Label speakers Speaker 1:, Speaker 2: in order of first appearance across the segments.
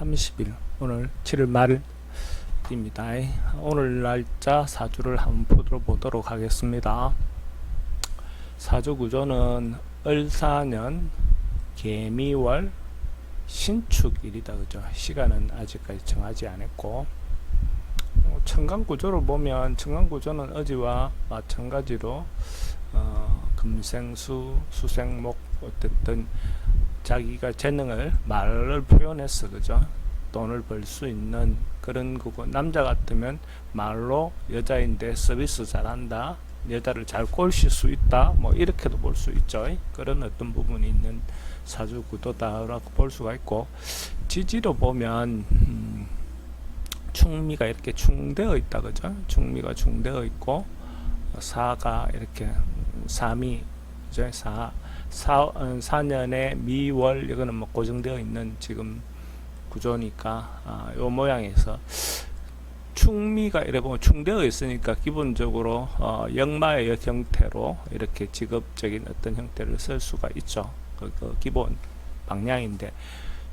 Speaker 1: 30일 오늘 7월 말입니다. 오늘 날짜 사주를 한번 보도록 하겠습니다. 사주 구조는 을사년 개미월 신축일이다 그죠? 시간은 아직까지 정하지 않았고 어, 천간 구조를 보면 천간 구조는 어제와 마찬가지로 어, 금생수 수생목 어쨌든 자기가 재능을 말을 표현해서 그죠 돈을 벌 수 있는 그런 거고 남자 같으면 말로 여자인데 서비스 잘한다 여자를 잘 꼬실 수 있다 뭐 이렇게도 볼 수 있죠. 그런 어떤 부분이 있는 사주 구도다라고 볼 수가 있고 지지로 보면 음, 충미가 이렇게 충되어 있다 그죠? 충미가 충되어 있고 사가 이렇게 삼이 그죠? 사 사, 어, 4년에 미월 이거는 뭐 고정되어 있는 지금 구조니까 아, 요 모양에서 충미가 이래 보면 충되어 있으니까 기본적으로 어, 역마의 형태로 이렇게 직업적인 어떤 형태를 쓸 수가 있죠. 그, 그 기본 방향인데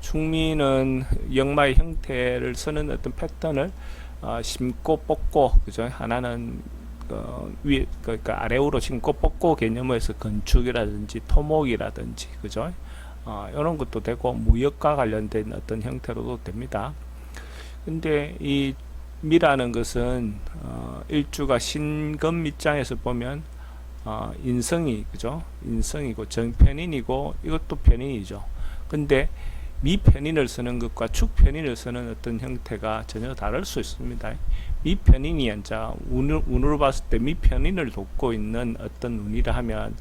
Speaker 1: 충미는 역마의 형태를 쓰는 어떤 패턴을 어, 심고 뽑고 그죠 하나는 어, 위 그러니까 아래로 심고 뽑고 개념에서 건축이라든지 토목이라든지 그죠 어, 이런 것도 되고 무역과 관련된 어떤 형태로도 됩니다. 근데 이 미라는 것은 어, 일주가 신금 입장에서 보면 어, 인성이 그죠 인성이고 정편인이고 이것도 편인이죠. 근데 미편인을 쓰는 것과 축편인을 쓰는 어떤 형태가 전혀 다를 수 있습니다. 미편인이 이제 운을, 운으로 봤을 때 미편인을 돕고 있는 어떤 운이라 하면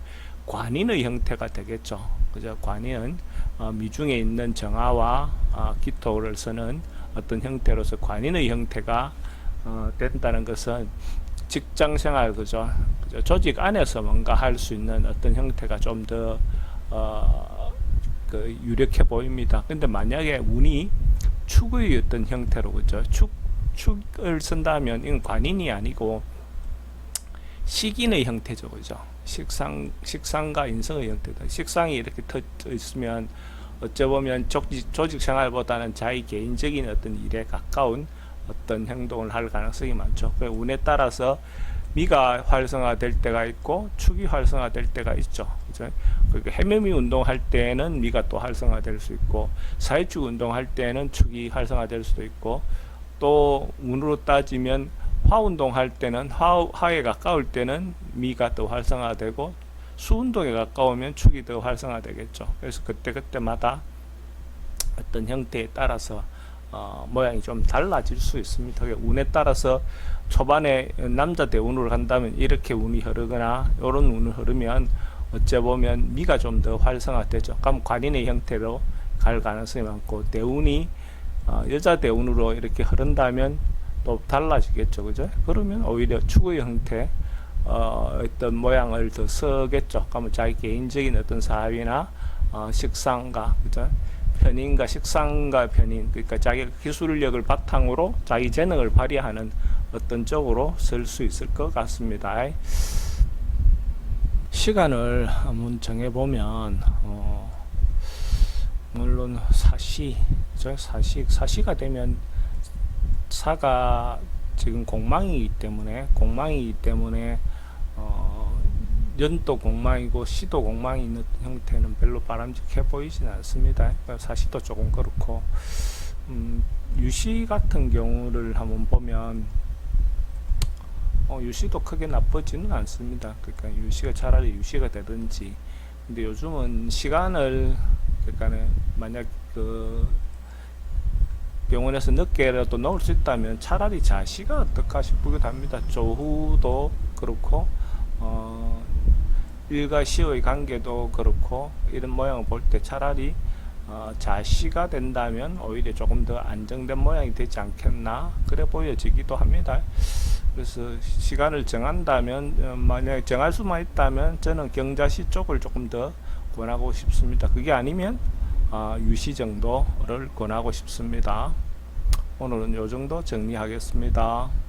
Speaker 1: 관인의 형태가 되겠죠. 그죠? 관인은 어, 미중에 있는 정화와 어, 기토를 쓰는 어떤 형태로서 관인의 형태가 어, 된다는 것은 직장 생활 그죠? 그죠? 조직 안에서 뭔가 할 수 있는 어떤 형태가 좀더 어, 그 유력해 보입니다. 근데 만약에 운이 축의 어떤 형태로 그죠? 축 축을 쓴다면 이건 관인이 아니고 식인의 형태죠, 그죠? 식상 식상과 인성의 형태다. 식상이 이렇게 터져 있으면 어째 보면 조직, 조직 생활보다는 자기 개인적인 어떤 일에 가까운 어떤 행동을 할 가능성이 많죠. 그 운에 따라서 미가 활성화될 때가 있고 축이 활성화될 때가 있죠. 그죠? 그러니까 해매미 운동할 때는 미가 또 활성화될 수 있고 사회축 운동할 때는 축이 활성화될 수도 있고 또 운으로 따지면 화 운동할 때는 화, 화에 가까울 때는 미가 더 활성화되고 수 운동에 가까우면 축이 더 활성화되겠죠. 그래서 그때 그때마다 어떤 형태에 따라서 어, 모양이 좀 달라질 수 있습니다. 운에 따라서 초반에 남자 대운으로 간다면 이렇게 운이 흐르거나 이런 운을 흐르면 어째 보면 미가 좀 더 활성화되죠. 그럼 관인의 형태로 갈 가능성이 많고 대운이 어, 여자 대운으로 이렇게 흐른다면 또 달라지겠죠, 그죠? 그러면 오히려 축의 형태 어, 어떤 모양을 더 쓰겠죠. 그러면 자기 개인적인 어떤 사업이나 어, 식상가, 그죠? 편인과 식상과 편인, 그러니까 자기 기술력을 바탕으로 자기 재능을 발휘하는 어떤 쪽으로 쓸수 있을 것 같습니다. 시간을 한번 정해보면, 어, 물론 사시, 저 사시, 사시가 되면 사가 지금 공망이기 때문에, 공망이기 때문에, 어, 연도 공망이고 시도 공망이 있는 형태는 별로 바람직해 보이지는 않습니다. 사시도 조금 그렇고, 음, 유시 같은 경우를 한번 보면, 어, 유시도 크게 나쁘지는 않습니다. 그러니까 유시가 차라리 유시가 되든지. 근데 요즘은 시간을 그러니까는 만약 그 병원에서 늦게라도 넣을 수 있다면 차라리 자시가 어떨까 싶기도 합니다. 조후도 그렇고 어 일과 시의 관계도 그렇고 이런 모양을 볼 때 차라리 어, 자시가 된다면 오히려 조금 더 안정된 모양이 되지 않겠나 그래 보여지기도 합니다. 그래서 시간을 정한다면 어, 만약 정할 수만 있다면 저는 경자시 쪽을 조금 더 권하고 싶습니다. 그게 아니면 어, 유시 정도를 권하고 싶습니다. 오늘은 요 정도 정리하겠습니다.